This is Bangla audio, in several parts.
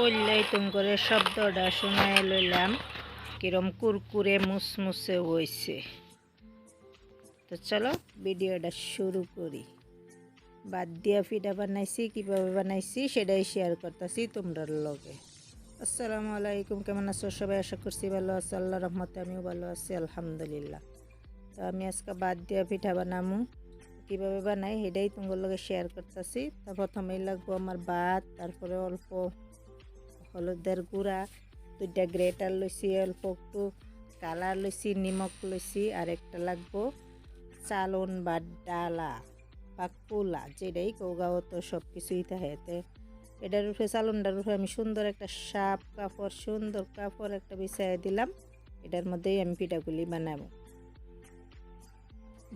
করলেই তুম করে শব্দটা শোনায় লইলাম। কিরম কুরকুরে মুসমুসে হয়েছে তো চলো ভিডিওটা শুরু করি। বাদ দিয়া ফিডা বানাইছি, কীভাবে বানাইছি সেটাই শেয়ার করতেছি তোমরার লগে। আসসালামু আলাইকুম, কেমন আছো? সবাই আশা করছি ভালো আছো। আল্লাহ রহমতে আমিও ভালো আছি, আলহামদুলিল্লাহ। তো আমি আজকে বাদ দিয়া পিঠা বানামু। কীভাবে বানাই সেটাই তোমার লগে শেয়ার করতেছি। তা প্রথমেই লাগবো আমার ভাত, তারপরে অল্প হলুদের গুঁড়া, দুইটা গ্রেটার লইছি, অল্প একটু কালার লইছি নিমখ লইছি, আর একটা লাগবো চালন বা ডালা বা কোলা, যেটাই কৌগাও তো সব কিছুই থাকে এটার উপরে, চালনটার উপরে আমি সুন্দর একটা সাপ কাপড়, সুন্দর কাপড় একটা বিছাই দিলাম, এটার মধ্যেই আমি পিঠাগুলি বানাবো।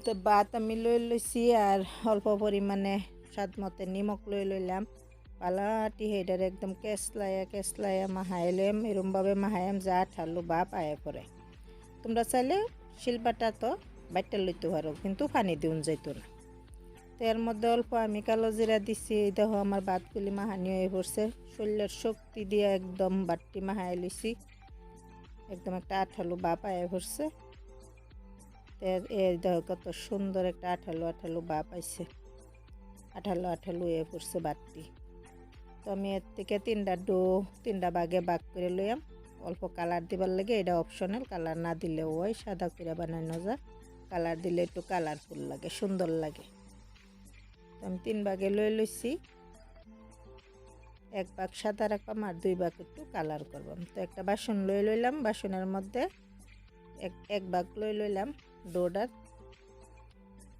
তো ভাত আমি লই লইছি, আর অল্প পরিমাণে স্বাদ মতে নিমখ লই লইলাম। পালাটি হেডার একদম কেসলাইয়া কেসলাইয়া মাহাইলেম এরমভাবে মাহাইম যা ঠালু বা পায়ে পড়ে তোমরা চাইলে শিলবাটা তো বাইটটা লইতে পারো, কিন্তু পানি দিউন যাইতো না। তো এর মধ্যে অল্প আমি কালো জিরা দিছি, এই দেখো আমার ভাতগুলি মাহানি হয়ে পড়ছে। শরীরের শক্তি দিয়ে একদম বাটটি মাহাই লইছি। একদম একটা আঠালু বা পায়ে পড়ছে। তো এর দেখো কত সুন্দর একটা আঠালু আঠালু বা পাইছে আঠালো আঠালো হয়ে পড়ছে বাটটি তো আমি এর থেকে তিনটা ডো, তিনটা বাগে বাগ করে লইয়াম। অল্প কালার দিবার লাগে, এটা অপশনাল কালার না দিলেও হয়, সাদা করে বানানো যায়। কালার দিলে একটু কালারফুল লাগে, সুন্দর লাগে। তো আমি তিন ভাগে লই লইছি। এক ভাগ সাদা রাখবাম আর দুই ভাগ একটু কালার করবাম তো একটা বাসন লই লইলাম, বাসনের মধ্যে এক এক ভাগ লই লইলাম ডোডার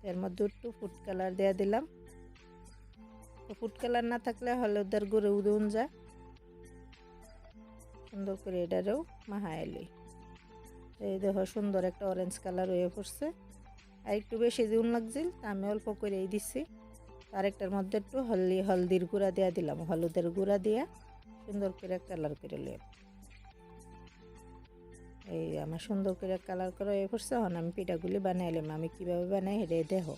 এর মধ্যে একটু ফুড কালার দেওয়া দিলাম। ফুড কালার না থাকলে হলুদের গুঁড়ো উদুন যায়। সুন্দর করে এটারেও মাহায় লই এই দেখো সুন্দর একটা অরেঞ্জ কালার হয়ে পড়ছে। আর একটু বেশি দিন লাগছিল তা আমি অল্প করেই দিছি। আরেকটার মধ্যে একটু হলদি, হলদির গুঁড়া দেওয়া দিলাম। হলুদের গুঁড়া দিয়া সুন্দর করে কালার করে লই এই আমার সুন্দর করে কালার করা হয়ে পড়ছে, এখন আমি পিঠাগুলি বানাইলাম। আমি কীভাবে বানাই সেটাই দেখো।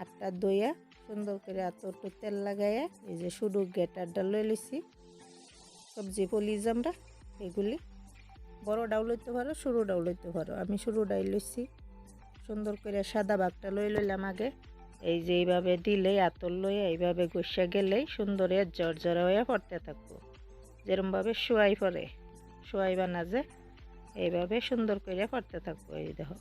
আটটা দইয়া সুন্দর করে একটু তেল লাগাইয়া এই যে শুধু গেটারটা লই লইছি। সবজি পলিজ আমরা, এগুলি। বড় ডাউ লইতে পারো সরু ডাউ লইতে পারো। আমি সরু ডাই লইছি। সুন্দর করে সাদা বাগটা লই লইলাম আগে। এই যে এইভাবে দিলেই, আতর লইয়া এইভাবে গসা গেলেই সুন্দর জর্জরা হয়ে পড়তে থাকব। যেরমভাবে শোয়াই পরে শোয়াই বানা যে, এইভাবে সুন্দর করে পড়তে থাকব, এই দেখো।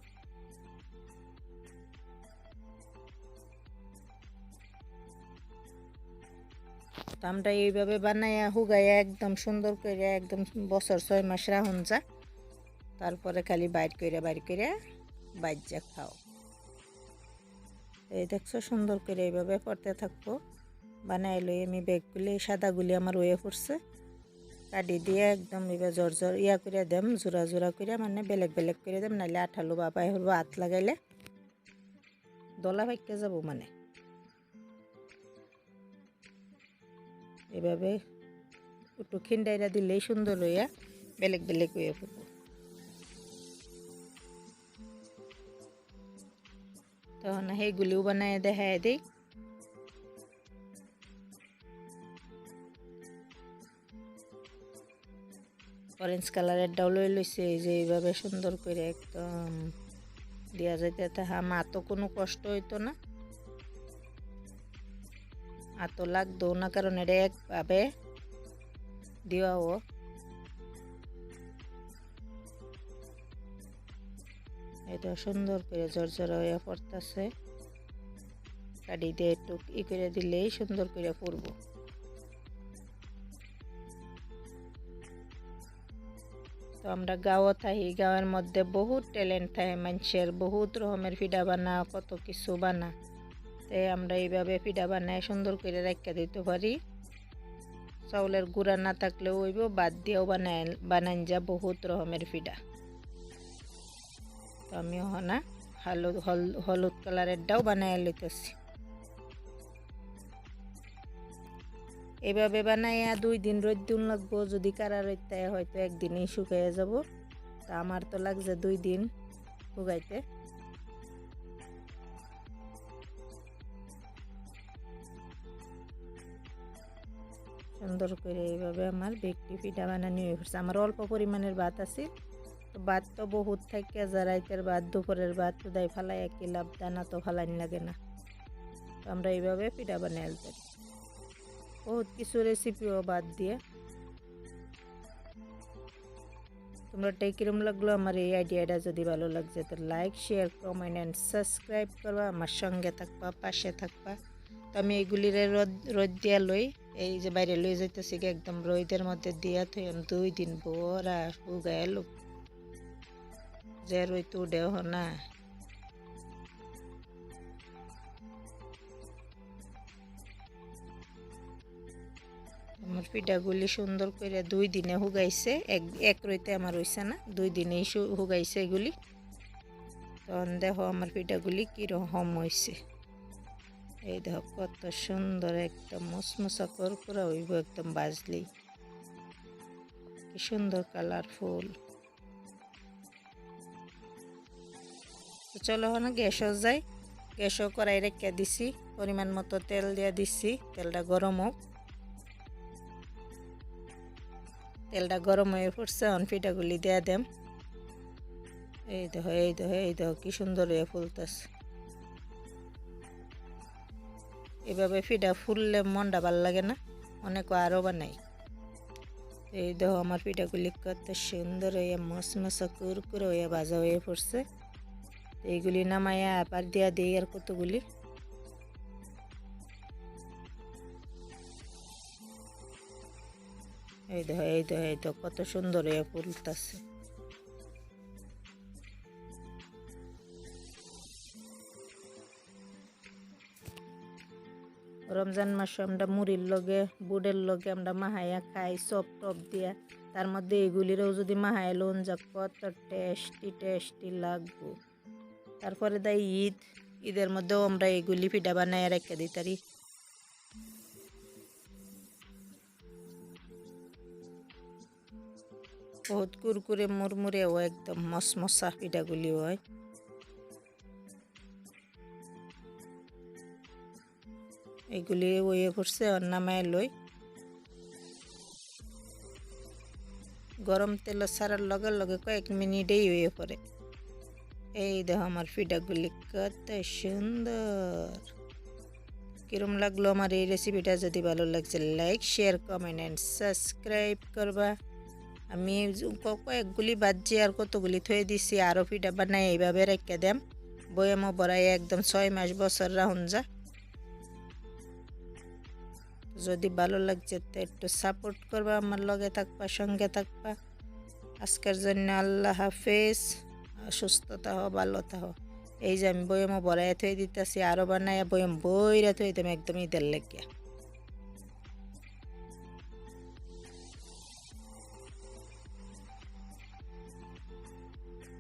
তো আমরা এইভাবে বানাইয়া হুগাইয়া একদম সুন্দর করে একদম বছর ছয় মাস রাহুন যা। তারপরে খালি বাইর করে বাইর করে বাইর যা খাও। এই দেখছ, সুন্দর করে এইভাবে পড়তে থাকব। বানাই লই আমি ব্যাগগুলি সাদাগুলি আমার ওয়ে পড়ছে। কাটি দিয়ে একদম এবার জোর জোর ইয়া করে দেম, জোড়া জোড়া করে মানে বেলেগ বেলেগ করে দেম নাহলে আঠালো বাবা হলবো হাত লাগাইলে দলা ভাইকে যাব মানে। এভাবে একটু খিন্ডাইরা দিলেই সুন্দর হইয়া বেলেগ বেলেগ হয়ে পড়ব। তখন সেইগুলিও বানাই দেখাই দিই। অরেঞ্জ কালারের ডাউ লই লইছে, এই যে এইভাবে সুন্দর করে একদম দেওয়া যাইতে তাহা মাতো কোনো কষ্ট হইতো না। আত লাগতো না কারণ এটা একভাবে দেওয়াও এটা সুন্দর করে জর্জরা হয়ে পড়তেছে। কাটি দিয়ে একটু ই করে দিলেই সুন্দর করে পড়ব। তো আমরা গাঁও থাকি গাঁয়ের মধ্যে বহুত ট্যালেন্ট থাকে মানুষের বহুত রকমের পিঠা বানা, কত কিছু বানা। তাই আমরা এইভাবে পিঠা বানায় সুন্দর করে রাখা দিতে পারি। চাউলের গুঁড়া না থাকলেও ওইব বাদ দিয়েও বানায়, বানান যা বহুত রকমের পিঠা। তো আমি হনা হলুদ, হল, হলুদ কালারেরটাও বানায় লইতেছি। এভাবে বানাইয়া দুই দিন রোদ দিন লাগবো, যদি কারা রোদ হয়তো একদিনেই শুকিয়ে যাব। তা আমার তো লাগছে দুই দিন শুকাইতে। সুন্দর করে এইভাবে আমার বেগটি পিঠা বানানি হয়ে পড়ছে আমার অল্প পরিমাণের ভাত আছে। তো ভাত তো বহুত থাকে, যা রাইতের ভাত, দুপুরের ভাত তো দাই ফালাই একই লাভ? দানা তো ফালাইন লাগে না। তো আমরা এইভাবে পিঠা বানিয়ে আলতে বহুত কিছু রেসিপিও বাদ দিয়ে। তোমরা কিরম লাগল? আমার এই আইডিয়াটা যদি ভালো লাগছে, তো like share comment and subscribe করবা। আমার সঙ্গে থাকবা, পাশে থাকবা। তো আমি এইগুলিরে রোদ রোদ দিয়া লই এই যে বাইরে লই যাইতেছি একদম রোদের মধ্যে দিয়া থই দুই দিন বড়া শুকায় লোক যে রই তো দেহ না। আমার পিঠাগুলি সুন্দর করে দুই দিনে হুগাইছে। এক এক রইতে আমার হইছে না, দুই দিনেই হুগাইছে এগুলি। তখন দেখো আমার পিঠাগুলি কীরকম হয়েছে এই দেখো কত সুন্দর একদম মুসমুসা করকুরা হইব একদম বাজলি। কি সুন্দর কালারফুল তো চলো না গ্যাসও যাই, গ্যাসও কড়াই রেখে দিছি, পরিমাণ মতো তেল দিয়ে দিছি, তেলটা গরম হোক। তেলটা গরম হয়ে পড়ছে অন পিঠাগুলি দিয়ে দেম। এই দেখো এই দেখো এই দেখো, কি সুন্দর হয়ে ফুলতেছে। এভাবে পিঠা ফুললে মনটা ভালো লাগে না অনেক আরও বানাই। এই দেখো আমার পিঠাগুলি কত সুন্দর হয়ে মশমশা, কুরকুরে হয়ে ভাজা হয়ে পড়ছে। এইগুলি নামাইয়া আবার দিয়া দিই আর কতগুলি। এই দেখো এই দেখো এই দেখো, কত সুন্দর হয়ে ফুলতেছে। রমজান মাসে আমরা মুড়ির লগে, বুড়ের লগে আমরা মাহাইয়া খাই সব টপ দিয়া। তার মধ্যে এগুলিরও যদি মাহাই লোন যা কত টেস্টি টেস্টি লাগবো। তারপরে দেয় ঈদ, ঈদের মধ্যেও আমরা এগুলি পিঠা বানাই রেখে দিই, তারি। বহুত কুরকুরে মুরমুরে ও একদম মসমসা পিঠাগুলি হয়। এগুলি ওয়ে করছে, ওর নামায় লই। গরম তেল সারার লগে লগে কয়েক মিনিটেই হয়ে পড়ে এই দেখো আমার পিঠাগুলি কত সুন্দর। কিরম লাগল আমার এই রেসিপিটা যদি ভালো লাগছে like share comment and subscribe করবা। আমি কয়েকগুলি বাজছি আর কতগুলি থয়ে দিছি, আরও পিঠা বানাই এইভাবে রেখে দেম। বয়ামও বড়াই একদম ছয় মাস বছর রাহুন যা। যদি ভালো লাগছে তো একটু সাপোর্ট করবা, আমার লগে থাকবা, সঙ্গে থাকবা। আজকের জন্য আল্লাহ হাফেজ। সুস্থতা হও ভালো থাকো এই যে আমি বয়ামও বড়াই থয়ে দিতেছি আরও বানাই বয়ম বইরা থয়ে দিতাম একদমই দেড় লেগে